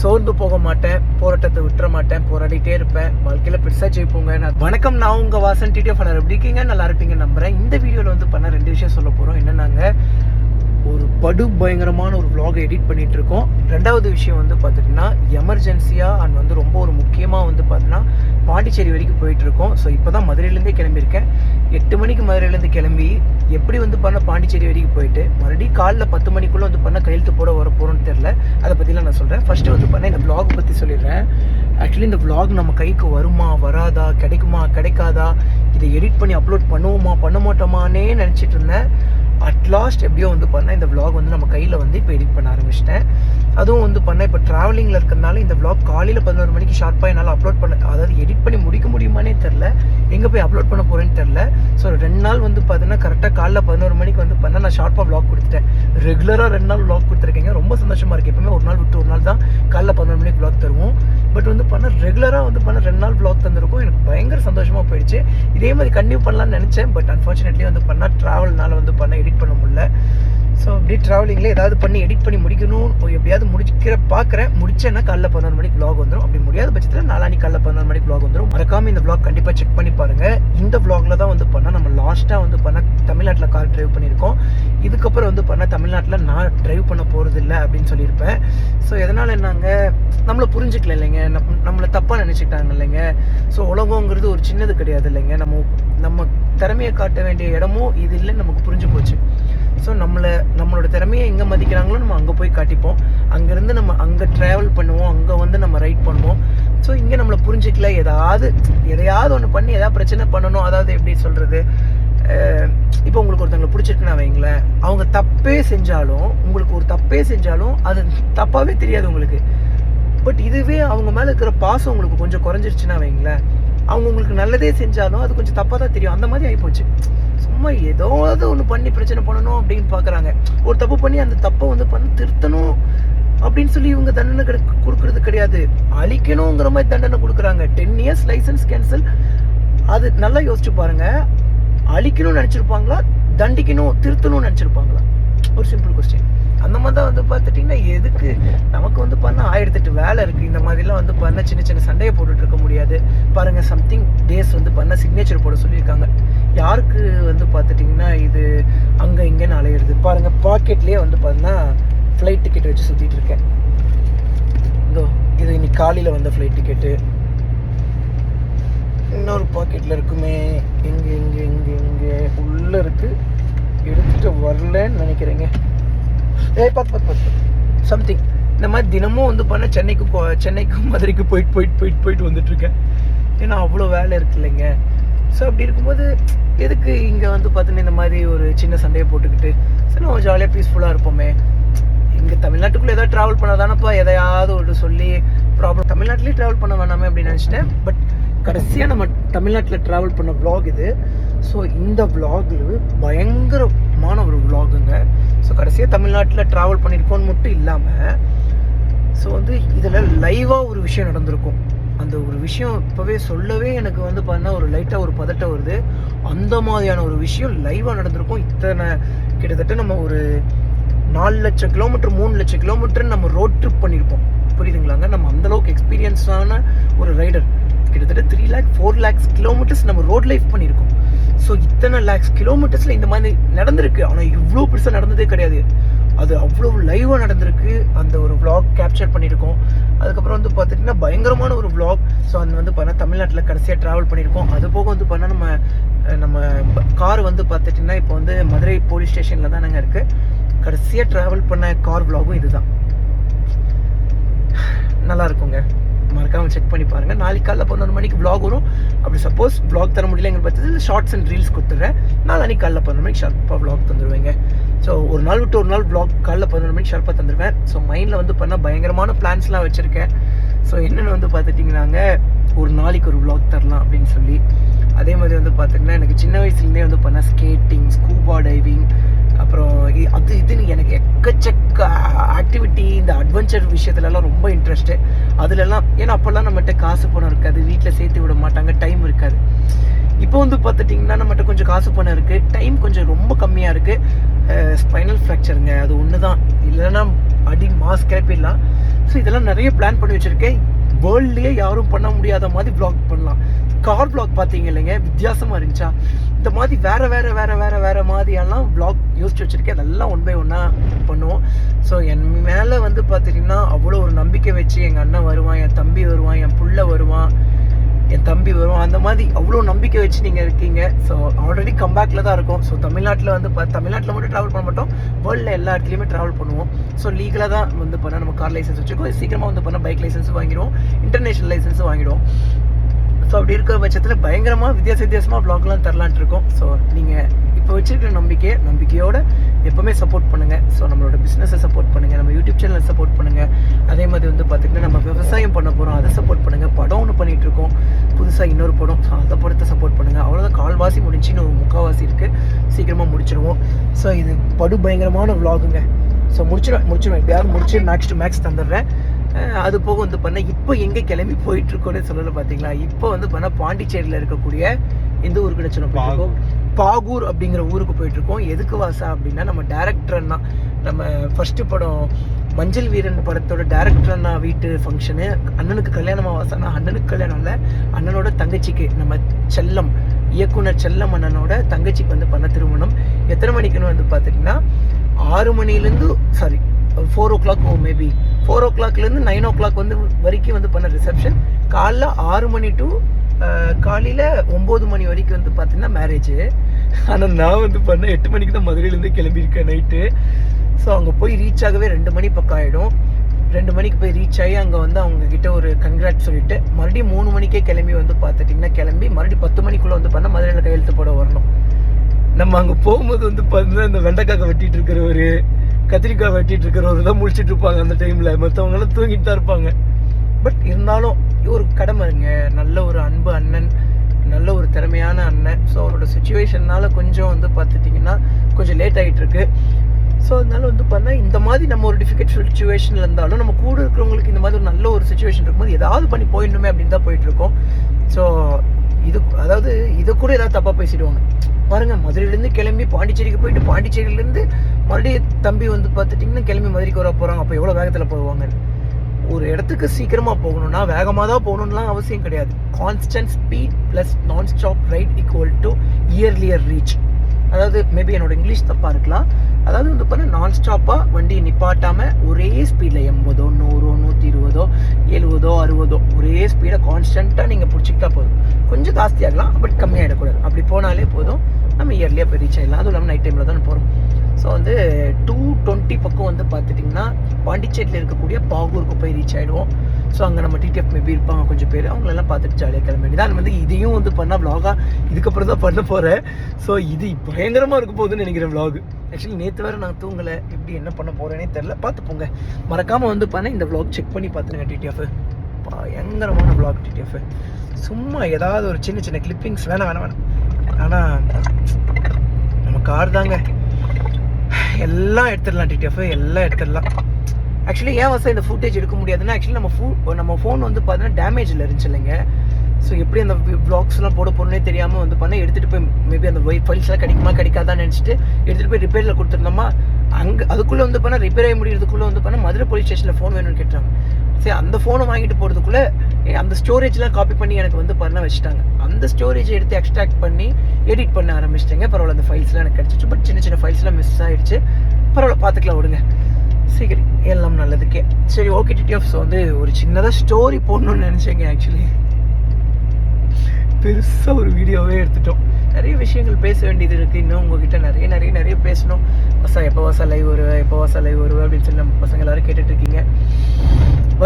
சோர்ந்து போக மாட்டேன் போராட்டத்தை விட்டுற மாட்டேன் போராடிட்டே இருப்பேன். வாழ்க்கையில் பெருசாக ஜெயிப்போங்க. நான் வணக்கம் நான் உங்கள் வாசன் டிடிஎஃப் ஃபாலர் எப்படி இருக்கீங்க? நல்லா இருப்பீங்க நம்புறேன். இந்த வீடியோவில் வந்து பண்ண ரெண்டு விஷயம் சொல்ல போகிறோம் என்னன்னாங்க ஒரு படு பயங்கரமான ஒரு vlog எடிட் பண்ணிட்டு இருக்கோம் ரெண்டாவது விஷயம் வந்து பார்த்துட்டிங்கன்னா எமர்ஜென்சியாக அண்ட் வந்து ரொம்ப ஒரு முக்கியமாக வந்து பார்த்தீங்கன்னா பாண்டிச்சேரி வரைக்கும் போயிட்டு இருக்கோம் ஸோ இப்போ தான் மதுரையிலேருந்தே கிளம்பியிருக்கேன். எட்டு மணிக்கு மதுரையிலேருந்து கிளம்பி எப்படி வந்து பண்ண பாண்டிச்சேரி வரைக்கும் போயிட்டு மறுபடியும் காலைல பத்து மணிக்குள்ளே வந்து பண்ண கையெழுத்து போட வர போகிறோன்னு தெரில அதை பற்றிலாம் நான் சொல்கிறேன் ஃபஸ்ட்டு வந்து பண்ண இந்த vlog பற்றி சொல்லிடுறேன். ஆக்சுவலி இந்த vlog நம்ம கைக்கு வருமா வராதா கிடைக்குமா கிடைக்காதா இதை எடிட் பண்ணி அப்லோட் பண்ணுவோமா பண்ண மாட்டோமானே நினச்சிட்டு இருந்தேன். அட்லாஸ்ட் எப்படியோ வந்து பண்ணால் இந்த vlog வந்து நம்ம கையில் வந்து இப்போ எடிட் பண்ண ஆரம்பிச்சிட்டேன். அதுவும் வந்து பண்ணேன் இப்போ ட்ராவலிங்கில் இருக்கிறதுனால இந்த vlog காலையில் பதினோரு மணிக்கு ஷார்ப்பாக என்னால் அப்லோட் பண்ண அதாவது எடிட் பண்ணி முடிக்க முடியுமானே தெரில எங்கே போய் அப்லோட் பண்ண போகிறேன்னு தெரில ஸோ ரெண்டு நாள் வந்து பார்த்தீங்கன்னா கரெக்டாக காலைல பதினோரு மணிக்கு வந்து பண்ணால் நான் ஷார்ப்பாக vlog கொடுத்துட்டேன். ரெகுலராக ரெண்டு நாள் vlog கொடுத்துருக்கீங்க. ரொம்ப சந்தோஷமாக இருக்குது எப்பவுமே ஒரு நாள் விட்டு ஒரு நாள் தான் காலைல பதினோரு மணிக்கு vlog தருவோம். பட் வந்து பண்ண ரெகுலராக வந்து பண்ண ரெண்டு நாள் vlog இருந்துச்சு. இதே மாதிரி கண்டினியூ பண்ணலாம்னு நினச்சேன். பட் அன்ஃபார்ச்சுனேட்லி வந்து பண்ணால் ட்ராவல்னால வந்து பண்ண எடிட் பண்ண முடியல. ஸோ அப்படியே ட்ராவலிங்கில் ஏதாவது பண்ணி எடிட் பண்ணி முடிக்கணும். போய் எப்படியாவது முடிக்கிற பார்க்குறேன் முடிச்சேன்னா காலைல பதினொரு மணிக்கு ப்ளாக் வந்துடும் அப்படி முடியாத பட்சத்தில் நாளானி காலைல பதினொரு மணிக்கு ப்ளாக் வந்துடும் மறக்காம இந்த ப்ளாக் கண்டிப்பாக செக் பண்ணி பாருங்கள் இந்த ப்ளாகில் தான் வந்து பண்ணால் நம்ம லாஸ்ட்டாக வந்து பண்ண தமிழ்நாட்டில் கார் டிரைவ் பண்ணியிருக்கோம். இதுக்கப்புறம் வந்து பண்ண தமிழ்நாட்டில் நான் ட்ரைவ் பண்ண போகிறது இல்லை அப்படின்னு சொல்லியிருப்பேன். ஸோ எதனால் என்னங்க? நம்மளை புரிஞ்சுக்கல இல்லைங்க. நம் நம்மளை தப்பாக நினச்சிக்கிட்டாங்க இல்லைங்க. ஸோ உலகங்கிறது ஒரு சின்னது கிடையாது இல்லைங்க. நம்ம நம்ம திறமையை காட்ட வேண்டிய இடமும் இது இல்லைன்னு நமக்கு புரிஞ்சு போச்சு. ஸோ நம்மளை நம்மளோட திறமையை எங்கே மதிக்கிறாங்களோ நம்ம அங்கே போய் காட்டிப்போம். அங்கேருந்து நம்ம அங்கே ட்ராவல் பண்ணுவோம். அங்கே வந்து நம்ம ரைட் பண்ணுவோம். ஸோ இங்கே நம்மளை புரிஞ்சிக்கல. ஏதாவது எதையாவது ஒன்று பண்ணி எதாவது பிரச்சனை பண்ணணும். அதாவது எப்படி சொல்கிறது இப்போ உங்களுக்கு ஒருத்தவங்களை பிடிச்சிருக்குன்னா வைங்களேன் அவங்க தப்பே செஞ்சாலும் உங்களுக்கு ஒரு தப்பே செஞ்சாலும் அது தப்பாகவே தெரியாது உங்களுக்கு. பட் இதுவே அவங்க மேலே இருக்கிற பாசம் உங்களுக்கு கொஞ்சம் குறைஞ்சிருச்சுன்னா வைங்களேன் அவங்க உங்களுக்கு நல்லதே செஞ்சாலும் அது கொஞ்சம் தப்பாக தான் தெரியும். அந்த மாதிரி ஆகிப்போச்சு சும்மா ஏதாவது ஒன்று பண்ணி பிரச்சனை பண்ணணும் அப்படின்னு பார்க்குறாங்க ஒரு தப்பு பண்ணி அந்த தப்பை வந்து பண்ணி திருத்தணும் அப்படின்னு சொல்லி இவங்க தண்டனை கிடை கொடுக்கறது கிடையாது. அழிக்கணுங்கிற மாதிரி தண்டனை கொடுக்குறாங்க. டென் இயர்ஸ் லைசன்ஸ் கேன்சல் அது நல்லா யோசிச்சு பாருங்கள் அழிக்கணும்னு நினச்சிருப்பாங்களா? தண்டிக்கணும் திருத்தணும்னு நினச்சிருப்பாங்களா? ஒரு சிம்பிள் கொஸ்டின் அந்த மாதிரி தான் வந்து பார்த்துட்டிங்கன்னா எதுக்கு? நமக்கு வந்து பண்ண ஆயிரத்தெட்டு வேலை இருக்குது இந்த மாதிரிலாம் வந்து பண்ண சின்ன சின்ன சண்டையை போட்டுட்டு இருக்க முடியாது. பாருங்கள் சம்திங் டேஸ் வந்து பண்ண சிக்னேச்சர் போட சொல்லியிருக்காங்க. யாருக்கு வந்து பார்த்துட்டிங்கன்னா இது அங்கே இங்கேன்னு அலையிறது. பாருங்கள் பாக்கெட்லேயே வந்து பார்த்தீங்கன்னா ஃப்ளைட் டிக்கெட் வச்சு சுற்றிட்டு இருக்கேன். இதோ இது இன்னைக்கு காலையில் வந்த ஃப்ளைட் டிக்கெட்டு இன்னொரு பாக்கெட்டில் இருக்குமே இங்கே இங்கே இங்கே இங்கே உள்ளே இருக்குது எடுத்துகிட்டு வரலன்னு நினைக்கிறேங்க. ஏய் பார்த்து பார்த்து பார்த்து சம்திங் இந்த மாதிரி தினமும் வந்து பண்ண சென்னைக்கு போ சென்னைக்கு மதுரைக்கு போயிட்டு போயிட்டு போயிட்டு போயிட்டு வந்துட்டுருக்கேன். ஏன்னா அவ்வளோ வேலை இருக்கு இல்லைங்க. ஸோ அப்படி இருக்கும்போது எதுக்கு இங்கே வந்து பார்த்தீங்கன்னா இந்த மாதிரி ஒரு சின்ன சண்டையை போட்டுக்கிட்டு சரி நம்ம ஜாலியாக பீஸ்ஃபுல்லாக இருப்போமே. இங்கே தமிழ்நாட்டுக்குள்ளே ஏதாவது ட்ராவல் பண்ணாதானப்பா எதையாவது ஒரு சொல்லி ப்ராப்ளம் தமிழ்நாட்டிலே ட்ராவல் பண்ண வேணாமே அப்படின்னு நினச்சிட்டேன். பட் கடைசியாக நம்ம தமிழ்நாட்டில் ட்ராவல் பண்ண விலாக் இது. ஸோ இந்த விலாகில் பயங்கரமான ஒரு விலாகுங்க ஸோ கடைசியாக தமிழ்நாட்டில் ட்ராவல் பண்ணியிருக்கோன்னு மட்டும் இல்லாமல் ஸோ வந்து இதில் லைவாக ஒரு விஷயம் நடந்திருக்கும். அந்த ஒரு விஷயம் இப்போவே சொல்லவே எனக்கு வந்து பார்த்தீங்கன்னா ஒரு லைட்டாக ஒரு பதட்டம் வருது. அந்த மாதிரியான ஒரு விஷயம் லைவாக நடந்திருக்கும். இத்தனை கிட்டத்தட்ட நம்ம ஒரு நாலு லட்சம் கிலோமீட்டர் மூணு லட்சம் கிலோமீட்டர் நம்ம ரோட் ட்ரிப் பண்ணியிருப்போம் புரியுதுங்களாங்க? நம்ம அந்த அளவுக்கு எக்ஸ்பீரியன்ஸான ஒரு ரைடர் கிட்டத்தட்ட three lakh four lakhs kilometres நம்ம ரோட் லைஃப் பண்ணியிருக்கோம். ஸோ இத்தனை லேக்ஸ் கிலோமீட்டர்ஸில் இந்த மாதிரி நடந்திருக்கு. ஆனால் இவ்வளோ பெருசாக நடந்ததே கிடையாது. அது அவ்வளோ லைவாக நடந்திருக்கு. அந்த ஒரு விளாக் கேப்சர் பண்ணியிருக்கோம். அதுக்கப்புறம் வந்து பார்த்துட்டிங்கன்னா பயங்கரமான ஒரு விளாக் ஸோ அது வந்து பார்த்தா தமிழ்நாட்டில் கடைசியாக ட்ராவல் பண்ணியிருக்கோம். அது போக வந்து பார்த்தா நம்ம நம்ம கார் வந்து பார்த்துட்டிங்கன்னா இப்போ வந்து மதுரை போலீஸ் ஸ்டேஷனில் தான் நாங்கள் இருக்குது கடைசியாக ட்ராவல் பண்ண கார் விளாகும் இதுதான் நல்லா இருக்குங்க சேனல் செக் பண்ணி பாருங்கள் நாளைக்கு காலைல பன்னெண்டு மணிக்கு ப்ளாக் வரும். அப்படி சப்போஸ் ப்ளாக் தர முடியலங்கிற பட்சத்தில் ஷார்ட்ஸ் அண்ட் ரீல்ஸ் கொடுத்துட்றேன். நாளைக்கு காலைல பன்னெண்டு மணிக்கு ஷார்ப்பாக ப்ளாக் தந்துடுவேங்க ஸோ ஒரு நாள் விட்டு ஒரு நாள் ப்ளாக் காலைல பன்னெண்டு மணிக்கு ஷார்ப்பாக தந்துடுவேன் ஸோ மைண்டில் வந்து பண்ணால் பயங்கரமான பிளான்ஸ்லாம் வச்சுருக்கேன். ஸோ என்னென்னு வந்து பார்த்துட்டிங்கன்னாங்க ஒரு நாளைக்கு ஒரு ப்ளாக் தரலாம் அப்படின்னு சொல்லி. அதே மாதிரி வந்து பார்த்திங்கன்னா எனக்கு சின்ன வயசுலேருந்தே வந்து பண்ண ஸ்கேட்டிங் ஸ்கூபா டைவிங் அப்புறம் அது இதுன்னு எனக்கு எக்கச்சக்க ஆக்டிவிட்டி இந்த அட்வென்ச்சர் விஷயத்துலலாம் ரொம்ப இன்ட்ரெஸ்ட்டு அதுலலாம் ஏன்னா அப்போல்லாம் நம்மகிட்ட காசு பணம் இருக்காது வீட்டில் சேர்த்து விட மாட்டாங்க டைம் இருக்காது. இப்போ வந்து பார்த்துட்டிங்கன்னா நம்மகிட்ட கொஞ்சம் காசு பணம் இருக்குது டைம் கொஞ்சம் ரொம்ப கம்மியாக இருக்குது ஸ்பைனல் ஃப்ராக்சருங்க அது ஒன்று தான் இல்லைன்னா அடி மாஸ் கிளப்பிடலாம். ஸோ இதெல்லாம் நிறைய பிளான் பண்ணி வச்சுருக்கேன். வேர்ல்ட்லேயே யாரும் பண்ண முடியாத மாதிரி பிளாக் பண்ணலாம். கார் பிளாக் பார்த்தீங்க இல்லைங்க? வித்தியாசமாக இருந்துச்சா? இந்த மாதிரி வேற வேற வேற வேற வேற மாதிரியெல்லாம் vlog யோசிச்சு வச்சுருக்கேன். அதெல்லாம் ஒன் பை ஒன்னாக பண்ணுவோம். ஸோ என் மேலே வந்து பார்த்திங்கன்னா அவ்வளோ ஒரு நம்பிக்கை வச்சு எங்கள் அண்ணன் வருவான் என் தம்பி வருவான் என் புள்ள வருவான் என் தம்பி வரும் அந்த மாதிரி அவ்வளோ நம்பிக்கை வச்சு நீங்கள் இருக்கீங்க. ஸோ ஆல்ரெடி கம்பேக்கில் தான் இருக்கும். ஸோ தமிழ்நாட்டில் வந்து இப்போ தமிழ்நாட்டில் மட்டும் ட்ராவல் பண்ண மாட்டோம். வேர்ல்டில் எல்லா இடத்துலையுமே ட்ராவல் பண்ணுவோம். ஸோ லீகலாக தான் வந்து பண்ண நம்ம கார் லைசன்ஸ் வச்சுருக்கோம். சீக்கிரமாக வந்து பண்ண பைக் லைசன்ஸும் வாங்கிடுவோம். இன்டர்நேஷனல் லைசன்ஸும் வாங்கிடுவோம். ஸோ அப்படி இருக்கிற பட்சத்தில் பயங்கரமாக வித்தியாச வித்தியாசமாக ப்ளாக்லாம் தரலான்ட்டு இருக்கோம். ஸோ நீங்கள் இப்போ வச்சுருக்கிற நம்பிக்கையை நம்பிக்கையோட எப்போவுமே சப்போர்ட் பண்ணுங்கள் ஸோ நம்மளோட பிஸ்னஸை சப்போர்ட் பண்ணுங்கள் நம்ம யூடியூப் சேனலை சப்போர்ட் பண்ணுங்கள் அதே மாதிரி வந்து பார்த்திங்கன்னா நம்ம விவசாயம் பண்ண போகிறோம் அதை சப்போர்ட் பண்ணுங்கள் படம் ஒன்று பண்ணிகிட்ருக்கோம் புதுசாக இன்னொரு படம். ஸோ அந்த படத்தை சப்போர்ட் பண்ணுங்கள் அவ்வளோதான் கால்வாசி முடிஞ்சின்னு ஒரு முக்கால்வாசி இருக்குது சீக்கிரமாக முடிச்சிடுவோம் ஸோ இது படு பயங்கரமான விலாகுங்க ஸோ முடிச்சிடும் முடிச்சிடுவேன் எப்படியாவது முடிச்சு மேக்ஸ் டு மேக்ஸ் தந்துடுறேன். அது போக வந்து பண்ண இப்போ எங்கே கிளம்பி போயிட்டு இருக்கோன்னு சொல்லல பார்த்தீங்களா இப்போ வந்து பண்ண பாண்டிச்சேரியில் இருக்கக்கூடிய இந்த ஊருக்கு நினச்சோம் போயிட்டுருக்கோம்? பாகூர். அப்படிங்கிற ஊருக்கு போயிட்டு இருக்கோம் எதுக்கு வாசா அப்படின்னா நம்ம டேரக்டர் அண்ணா நம்ம ஃபர்ஸ்ட் படம் மஞ்சள் வீரன் படத்தோட டேரக்டர் அண்ணா வீட்டு ஃபங்க்ஷனு அண்ணனுக்கு கல்யாணமா வாசானா அண்ணனுக்கு கல்யாணம் இல்லை அண்ணனோட தங்கச்சிக்கு நம்ம செல்லம் இயக்குனர் செல்லம் அண்ணனோட தங்கச்சிக்கு வந்து பண்ண திருமணம். எத்தனை மணிக்குன்னு வந்து பார்த்துட்டிங்கன்னா ஆறு மணிலேருந்து sorry four o'clock maybe four ஓ கிளாக்லேருந்து நைன் ஓ கிளாக் வந்து வரைக்கும் வந்து பண்ண ரிசப்ஷன் காலைல ஆறு மணி டு காலையில் ஒம்பது மணி வரைக்கும் வந்து பார்த்தீங்கன்னா மேரேஜ் ஆனால் நான் வந்து பண்ண எட்டு மணிக்கு தான் மதுரையிலேருந்து கிளம்பியிருக்கேன் நைட்டு ஸோ அங்கே போய் ரீச் ஆகவே ரெண்டு மணி பக்கம் ஆகிடும் ரெண்டு மணிக்கு போய் ரீச் ஆகி அங்கே வந்து அவங்கக்கிட்ட ஒரு கங்க்ராட் சொல்லிட்டு மறுபடியும் மூணு மணிக்கே கிளம்பி வந்து பார்த்துட்டிங்கன்னா கிளம்பி மறுபடியும் பத்து மணிக்குள்ளே வந்து பண்ணால் மதுரையில் கையெழுத்து போட வரணும். நம்ம அங்கே போகும்போது வந்து பார்த்தீங்கன்னா இந்த வெண்டைக்காய் வெட்டிட்டு இருக்கிறவரு கத்திரிக்காய் வெட்டிட்டு இருக்கிறவங்க தான் முடிச்சுட்டு இருப்பாங்க அந்த டைமில் மற்றவங்களாம் தூங்கிட்டு தான் இருப்பாங்க. பட் இருந்தாலும் ஒரு கடமைங்க நல்ல ஒரு அன்பு அண்ணன் நல்ல ஒரு திறமையான அண்ணன். ஸோ அவரோட சுச்சுவேஷன்னால கொஞ்சம் வந்து பார்த்துட்டிங்கன்னா கொஞ்சம் லேட் ஆகிட்டு இருக்கு ஸோ அதனால வந்து பார்த்தா இந்த மாதிரி நம்ம ஒரு டிஃபிகல்ட் சுச்சுவேஷனில் இருந்தாலும் நம்ம கூட இருக்கிறவங்களுக்கு இந்த மாதிரி ஒரு நல்ல ஒரு சுச்சுவேஷன் இருக்கும்போது ஏதாவது பண்ணி போயிடணுமே அப்படின்னு தான் போயிட்டு இருக்கோம் ஸோ இது அதாவது இதை கூட ஏதாவது தப்பாக பேசிடுவாங்க. பாருங்க மதுரையிலேருந்து கிளம்பி பாண்டிச்சேரிக்கு போயிட்டு பாண்டிச்சேரியிலேருந்து மறுபடியும் தம்பி வந்து பார்த்துட்டிங்கன்னா கிளம்பி மதுரைக்கு வர போகிறாங்க அப்போ எவ்வளோ வேகத்தில் போவாங்க? ஒரு இடத்துக்கு சீக்கிரமாக போகணும்னா வேகமாக தான் போகணும்லாம் அவசியம் கிடையாது. Constant speed plus non stop right equal to earlier reach அதாவது மேபி என்னோட இங்கிலீஷ் தப்பாக இருக்கலாம். அதாவது வந்து பண்ண நான் ஸ்டாப்பாக வண்டியை நிப்பாட்டாமல் ஒரே ஸ்பீடில் எண்பதோ நூறோ நூற்றி இருபதோ எழுபதோ அறுபதோ ஒரே ஸ்பீடை கான்ஸ்டண்ட்டாக நீங்கள் பிடிச்சிக்கிட்டா போதும். கொஞ்சம் ஜாஸ்தியாகலாம் பட் கம்மியாகிடக்கூடாது அப்படி போனாலே போதும். நம்ம இயர்லியாக போய் ரீச் ஆகிடலாம் அதுவும் இல்லாமல் நைட் டைமில் தான் போகிறோம் ஸோ வந்து டூ டுவெண்ட்டி பக்கம் வந்து பார்த்துட்டிங்கன்னா பாண்டிச்சேரியில் இருக்கக்கூடிய பாகூருக்கு போய் ரீச் ஆகிடுவோம் ஸோ அங்கே நம்ம டிடிஎஃப் மேபி இருப்பாங்க கொஞ்சம் பேர். அவங்களெல்லாம் பார்த்துட்டு ஜாலியாக கிளம்ப வேண்டியது வந்து இதையும் வந்து பண்ணால் vlog-ஆ இதுக்கப்புறம் தான் பண்ண போகிறேன் ஸோ இது பயங்கரமாக இருக்க போகுதுன்னு நினைக்கிறேன் vlog. ஆக்சுவலி நேற்று வேறு நான் தூங்கலை. எப்படி என்ன பண்ண போகிறேனே தெரில பார்த்து போங்க. மறக்காமல் வந்து பண்ண இந்த vlog செக் பண்ணி பார்த்துருங்க டிடிஎஃப் பயங்கரமான vlog டிடிஎஃப் சும்மா ஏதாவது ஒரு சின்ன சின்ன கிளிப்பிங்ஸ் வேணாம் வேணாம் வேணாம். ஆனால் நம்ம கார் தாங்க. எல்லாம் எடுத்துடலாம் டிடிஎஃப் எல்லாம் எடுத்துடலாம். ஆக்சுவலி ஏன் வசதி இந்த ஃபுட்டேஜ் எடுக்க முடியாதுன்னா ஆக்சுவலி நம்ம ஃபூ நம்ம ஃபோன் வந்து பார்த்தீங்கன்னா டேமேஜில் இருந்துச்சு இல்லைங்க. ஸோ எப்படி அந்த ப்ளாக்ஸ்லாம் போட போகணுன்னே தெரியாமல் வந்து பண்ண எடுத்துகிட்டு போய் மேபி அந்த ஒயிட் ஃபைல்ஸ்லாம் கிடைக்குமா கிடைக்காதான்னு நினச்சிட்டு எடுத்துகிட்டு போய் ரிப்பேரில் கொடுத்துருந்தோமா அங்கே அதுக்குள்ளே வந்து பண்ணால் ரிப்பேர் ஆகி முடியறதுக்குள்ளே வந்து பண்ணால் மதுரை போலீஸ் ஸ்டேஷனில் ஃபோன் வேணும்னு கேட்டாங்க. சரி அந்த ஃபோனை வாங்கிட்டு போகிறதுக்குள்ளே அந்த ஸ்டோரேஜ்லாம் காப்பி பண்ணி எனக்கு வந்து பண்ண வச்சுட்டாங்க. அந்த ஸ்டோரேஜை எடுத்து எக்ஸ்ட்ராக்ட் பண்ணி எடிட் பண்ண ஆரம்பிச்சிட்டேங்க. பரவாயில்ல அந்த ஃபைல்ஸ்லாம் எனக்கு கிடச்சிச்சு பட் சின்ன சின்ன ஃபைல்ஸ்லாம் மிஸ் ஆகிடுச்சு பரவாயில்ல பார்த்துக்கலாம் விடுங்க. சீக்கிரம் எல்லாம் நல்லதுக்கே. சரி ஓகே டிடிஎஃப் ஸோ வந்து ஒரு சின்னதாக ஸ்டோரி போடணும்னு நினச்சேங்க ஆக்சுவலி பெருசாக ஒரு வீடியோவே எடுத்துட்டோம். நிறைய விஷயங்கள் பேச வேண்டியது இருக்குது இன்னும் உங்ககிட்ட நிறைய நிறைய நிறைய பேசணும். வசா எப்போ வாசா லைவ் வருவேன் எப்போ வாசா லைவ் வருவேன் அப்படின்னு சொல்லி நம்ம பசங்க எல்லாரும் கேட்டுட்டு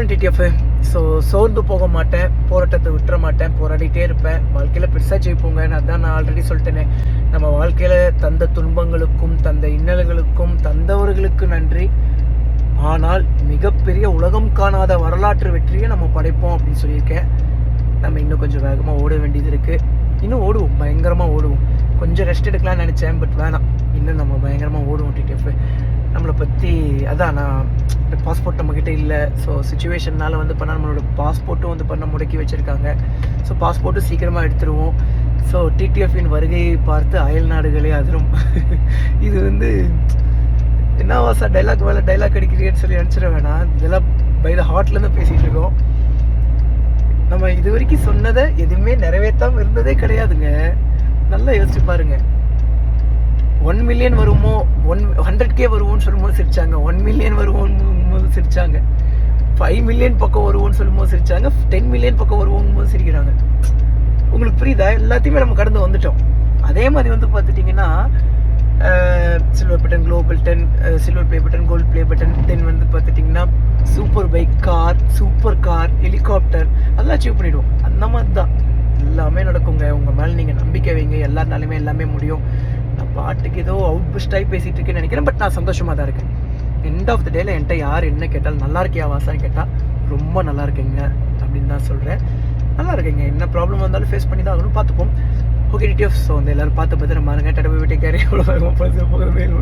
இருக்கீங்க டிடிஎஃப் ஸோ சோர்ந்து போக மாட்டேன் போராட்டத்தை விட்டுற மாட்டேன் போராடிட்டே இருப்பேன். வாழ்க்கையில் பெருசாக ஜெயிப்போங்க நான் அதான் நான் ஆல்ரெடி சொல்லிட்டேனே. நம்ம வாழ்க்கையில் தந்த துன்பங்களுக்கும் தந்த இன்னல்களுக்கும் தந்தவர்களுக்கு நன்றி. ஆனால் மிகப்பெரிய உலகம் காணாத வரலாற்று வெற்றியை நம்ம படைப்போம் அப்படின்னு சொல்லியிருக்கேன். நம்ம இன்னும் கொஞ்சம் வேகமாக ஓட வேண்டியது இருக்குது இன்னும் ஓடுவோம் பயங்கரமாக ஓடுவோம். கொஞ்சம் ரெஸ்ட் எடுக்கலாம்னு நினச்சேன் பட் வேணாம். இன்னும் நம்ம பயங்கரமாக ஓடுவோம் டிடிஎஃப் நம்மளை பற்றி அதான் நான் பாஸ்போர்ட் நம்மக்கிட்ட இல்லை. ஸோ சுச்சுவேஷன்னால வந்து பண்ணால் நம்மளோட பாஸ்போர்ட்டும் வந்து பண்ண முடக்கி வச்சுருக்காங்க. ஸோ பாஸ்போர்ட்டும் சீக்கிரமாக எடுத்துருவோம். ஸோ டிடிஎஃப்பின் வருகையை பார்த்து அயல் நாடுகளே அதிரும். இது வந்து என்னவா சார் டைலாக் மேலே டைலாக் அடிக்கிறீங்கன்னு சொல்லி நினச்சிட வேணாம். இதெல்லாம் பை த ஹார்ட்லேருந்து பேசிகிட்டு இருக்கோம். நம்ம இது வரைக்கும் சொன்னதை எதுவுமே நிறைவேற்றாமல் இருந்ததே கிடையாதுங்க. நல்லா யோசிச்சு பாருங்க. ஒன் மில்லியன் வருமோ? ஒன் ஹண்ட்ரட் கே வருவோம்னு சொல்லும்போது சிரிச்சாங்க. ஒன் மில்லியன் வருவோம் போது சிரிச்சாங்க. ஃபைவ் மில்லியன் பக்கம் வருவோம்னு சொல்லும்போது சிரிச்சாங்க. டென் மில்லியன் பக்கம் வருவோம் போது சிரிக்கிறாங்க. உங்களுக்கு புரியுதா? எல்லாத்தையுமே நம்ம கடந்து வந்துட்டோம். அதே மாதிரி வந்து பார்த்துட்டிங்கன்னா silver button global ten silver play button gold play button then வந்து பார்த்துட்டிங்கன்னா super bike car super car helicopter அதெல்லாம் அச்சீவ் பண்ணிவிடுவோம் அந்த மாதிரி தான். எல்லாமே நடக்குங்க. உங்கள் மேலே நீங்கள் நம்பிக்கை வைங்க. எல்லாருனாலுமே எல்லாமே முடியும். நான் பாட்டுக்கு ஏதோ அவுட் பெஸ்ட்டாகி பேசிகிட்டு இருக்கேன்னு நினைக்கிறேன் பட் நான் சந்தோஷமாக தான் இருக்கேன். எண்ட் ஆஃப் த டேல என்கிட்ட யார் என்ன கேட்டாலும் நல்லா இருக்கியா வாசான்னு கேட்டால் ரொம்ப நல்லா இருக்கேங்க அப்படின்னு தான் சொல்கிறேன் நல்லா இருக்கேங்க என்ன ப்ராப்ளம் வந்தாலும் ஃபேஸ் பண்ணி தான் ஆகணும் பார்த்துப்போம். ஓகே டிடிஎஃப் ஸோ வந்து எல்லோரும் பார்த்து பத்திரம் பாருங்க டடை போய் கேரி எவ்வளோ வேகமாக பஸ் போகிற மேல்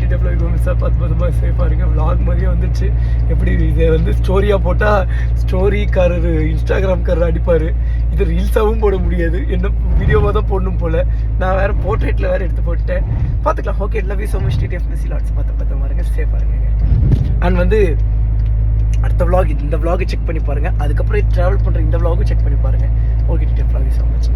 டிடிஎஃப்ல இருக்கும் மிஸ்ஸாக பார்த்து பார்த்து சேஃபாக இருங்க vlog மாதிரியே வந்துச்சு எப்படி இதை? வந்து ஸ்டோரியாக போட்டால் ஸ்டோரிக்காரர் இன்ஸ்டாகிராம்காரர் அடிப்பார். இது ரீல்ஸாகவும் போட முடியாது. என்ன வீடியோவாக தான் போடணும் போல். நான் வேறு போர்ட்ரேட்டில் வேறு எடுத்து போட்டுட்டேன். பார்த்துக்கலாம். Okay love you so much TTF miss lots பார்த்து பார்த்து பாருங்க சேஃபாக இருங்க. அண்ட் வந்து அடுத்த விளாக் இந்த vlog செக் பண்ணி பாருங்க. அதுக்கப்புறம் ட்ராவல் பண்ணுற இந்த விளாகும் செக் பண்ணி பாருங்க. Okay TTF love you so much